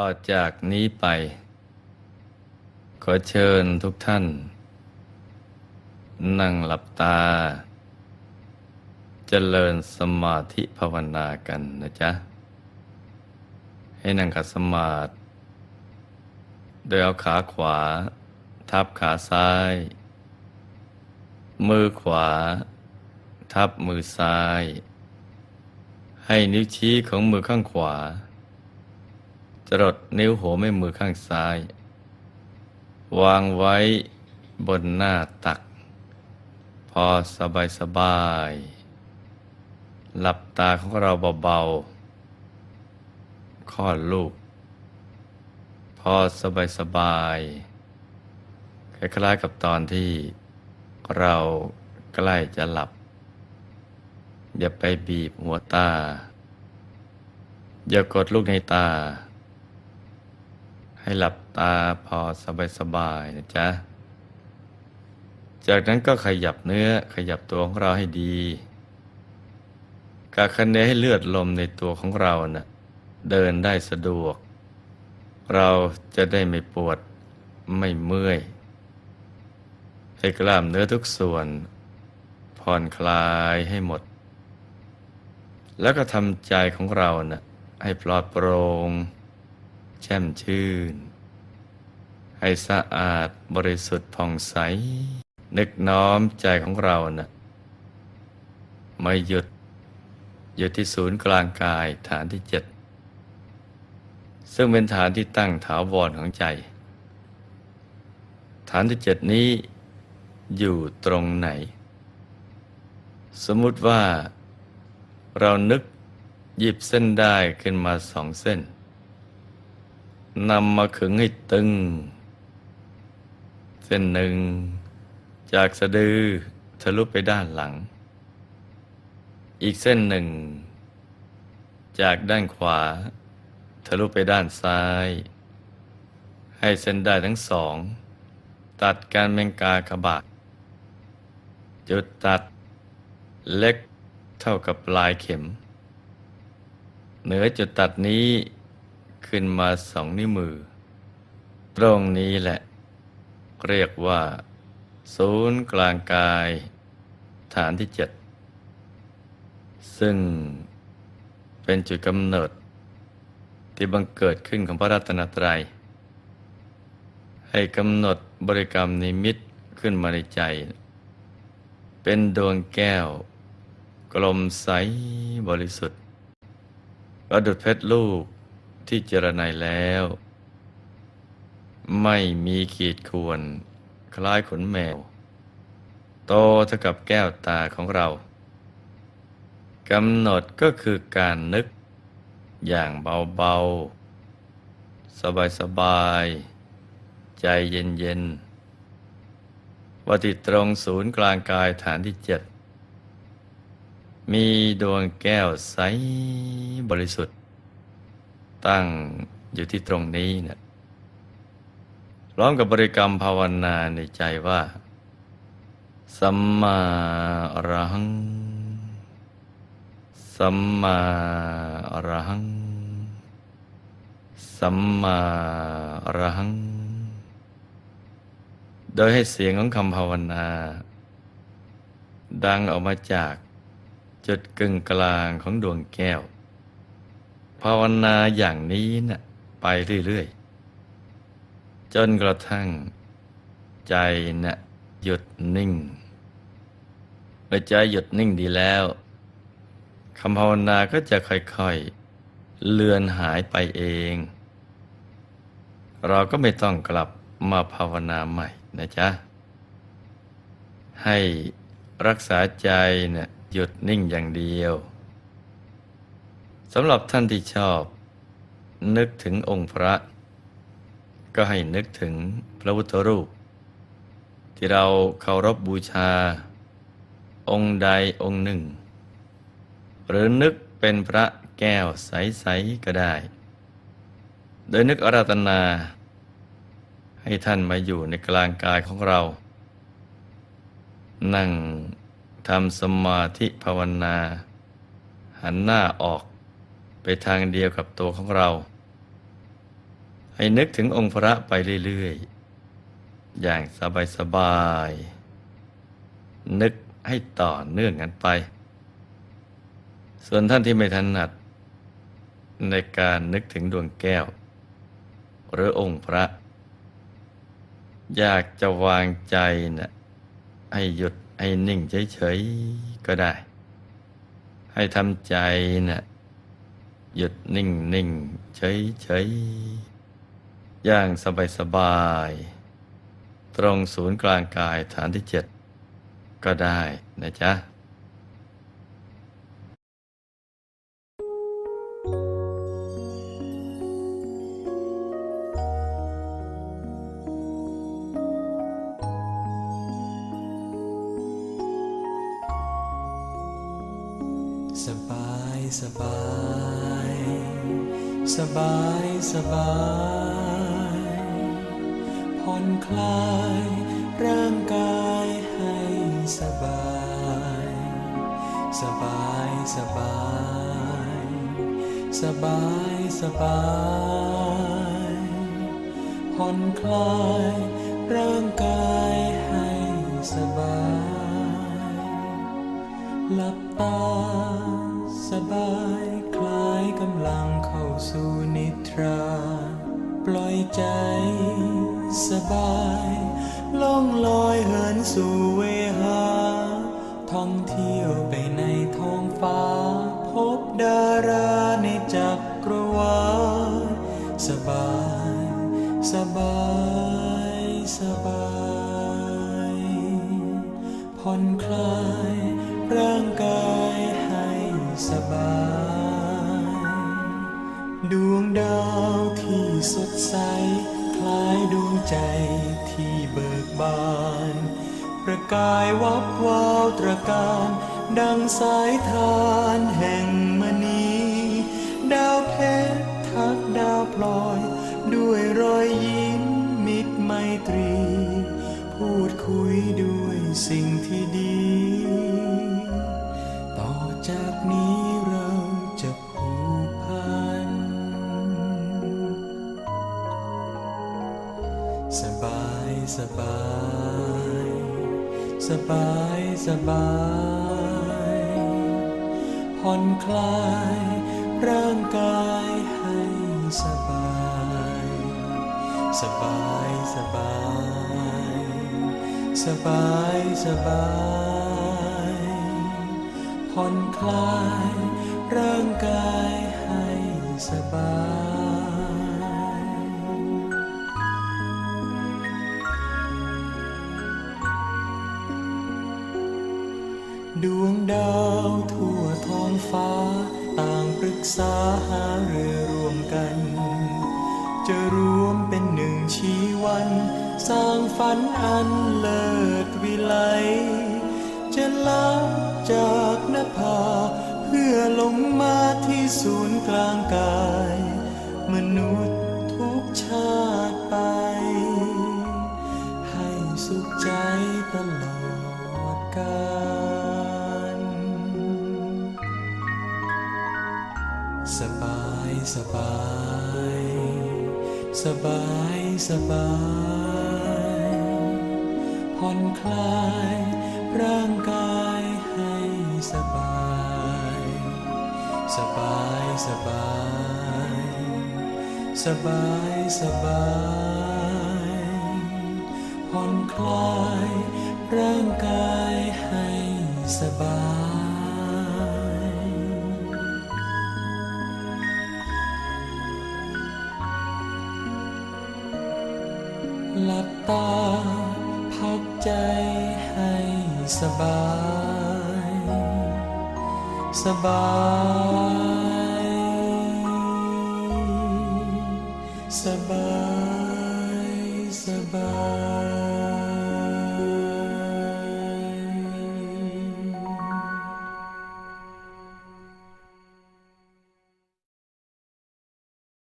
ต่อจากนี้ไป ขอเชิญทุกท่าน นั่งหลับตาเจริญสมาธิภาวนากันนะจ๊ะ ให้นั่งขัดสมาธิโดยเอาขาขวา ทับขาซ้าย มือขวา ทับมือซ้าย ให้นิ้วชี้ของมือข้างขวา จรดนิ้วหัวแม่มือข้างซ้าย วางไว้บนหน้าตัก พอสบายสบาย หลับตาของเราเบาๆคลอดลูก พอสบายสบายคล้ายๆกับตอนที่เราใกล้จะหลับ อย่าไปบีบหัวตา อย่ากดลูกในตา ให้หลับตาพอสบายๆนะจ๊ะ จากนั้นก็ขยับเนื้อขยับตัวของเราให้ดีกาคันเนให้เลือดลมในตัวของเรานะ่ะเดินได้สะดวก เราจะได้ไม่ปวดไม่เมื่อย ให้กล้ามเนื้อทุกส่วน ผ่อนคลายให้หมด แล้วก็ทำใจของเรานะ่ะให้ปลอดโปร่ง แช่มชื่น ให้สะอาดบริสุทธิ์ผ่องใส นึกน้อมใจของเรานะ่ะไม่หยุดอยู่ที่ศูนย์กลางกายฐานที่เจ็ดซึ่งเป็นฐานที่ตั้งถาวรของใจ ฐานที่เจ็ดนี้อยู่ตรงไหน สมมุติว่าเรานึกหยิบเส้นได้ขึ้นมาสองเส้น นำมาขึงให้ตึง เส้นหนึ่ง จากสะดือทะลุไปด้านหลัง อีกเส้นหนึ่ง จากด้านขวา ทะลุไปด้านซ้าย ให้เส้นได้ทั้งสอง ตัดการเมงกากระบาดจุดตัดเล็กเท่ากับปลายเข็ม เหนือจุดตัดนี้ ขึ้นมาสองนิ้วมือ ตรงนี้แหละ เรียกว่า ศูนย์กลางกาย ฐานที่เจ็ดซึ่งเป็นจุดกำเนิด ที่บังเกิดขึ้นของพระรัตนตรัย ให้กำหนดบริกรรมนิมิตขึ้นมาในใจ เป็นดวงแก้ว กลมใสบริสุทธิ์ประดุดเพชรลูก ที่เจรไนแล้ว ไม่มีขีดข่วน คล้ายขนแมว โตเท่ากับแก้วตาของเรากำหนดก็คือการนึกอย่างเบาๆ สบายๆ ใจเย็นๆว่าที่ตรงศูนย์กลางกายฐานที่เจ็ดมีดวงแก้วใสบริสุทธิ์ ตั้งอยู่ที่ตรงนี้เนะี่ยร้องกับบริกรรมภาวนาในใจว่า สัมมาอรหัง สัมมาอรหัง สัมมาอรหัง โดยให้เสียงของคำภาวนา ดังออกมาจากจุดกึ่งกลางของดวงแก้ว ภาวนาอย่างนี้นะ่ะไปเรื่อยๆ จนกระทั่งใจนะ่ะหยุดนิ่งเมื่อใจหยุดนิ่งดีแล้วคำภาวนาก็จะค่อยๆ เลือนหายไปเอง เราก็ไม่ต้องกลับมาภาวนาใหม่นะจ๊ะ ให้รักษาใจเนะ่ยหยุดนิ่งอย่างเดียว สำหรับท่านที่ชอบ นึกถึงองค์พระ ก็ให้นึกถึงพระพุทธรูป ที่เราเคารพบบูชา องค์ใดองค์หนึ่ง หรือนึกเป็นพระแก้วใส ๆ ก็ได้ โดยนึกอาราธนา ให้ท่านมาอยู่ในกลางกายของเรา นั่งทำสมาธิภาวนา หันหน้าออก ไปทางเดียวกับตัวของเรา ให้นึกถึงองค์พระไปเรื่อยๆ อย่างสบายๆ นึกให้ต่อเนื่องกันไป ส่วนท่านที่ไม่ถนัด ในการนึกถึงดวงแก้ว หรือองค์พระ อยากจะวางใจนะ่ะให้หยุดให้นิ่งเฉยๆ ก็ได้ ให้ทำใจนะ่ะ หยุดนิ่งนิ่งๆเฉยๆอย่างสบายๆตรงศูนย์กลางกายฐานที่เจ็ดก็ได้นะจ๊ะ สบายสบายผ่อนคลายร่างกายให้สบาย สบายสบาย สบายสบายผ่อนคลายร่างกายให้สบาย หลับตาสบายำลังเข้าสู่นิทรา ปล่อยใจสบายล่องลอยเหินสู่เวหา ท่องเที่ยวไปในท้องฟ้า พบดาราในจักรวาลสบาย สบาย สบายผ่อนคลายร่างกายให้สบาย ดวงดาวที่สดใส คล้ายดวงใจที่เบิกบาน ประกายวับวาวตระการ ดังสายทานแห่งมณีดาวเพชรทักดาวพลอย ด้วยรอยยิ้มมิตรไมตรี พูดคุยด้วยสิ่งที่ดี ต่อจากนี้ สบาย สบายสบายผ่อนคลายร่างกายให้สบาย สบายสบาย สบายสบายผ่อนคลายร่างกายให้สบาย ดวงดาวทั่วท้องฟ้า ต่างปรึกษาหาเรือร่วมกัน จะรวมเป็นหนึ่งชีวัน สร้างฝันอันเลิศวิไล จะลับจากนภา เพื่อลงมาที่ศูนย์กลางกาย มนุษย์ สบายผ่อนคลายร่างกายให้สบาย สบายสบาย สบายสบายผ่อนคลายร่างกายให้สบาย ตา พักใจให้สบาย สบาย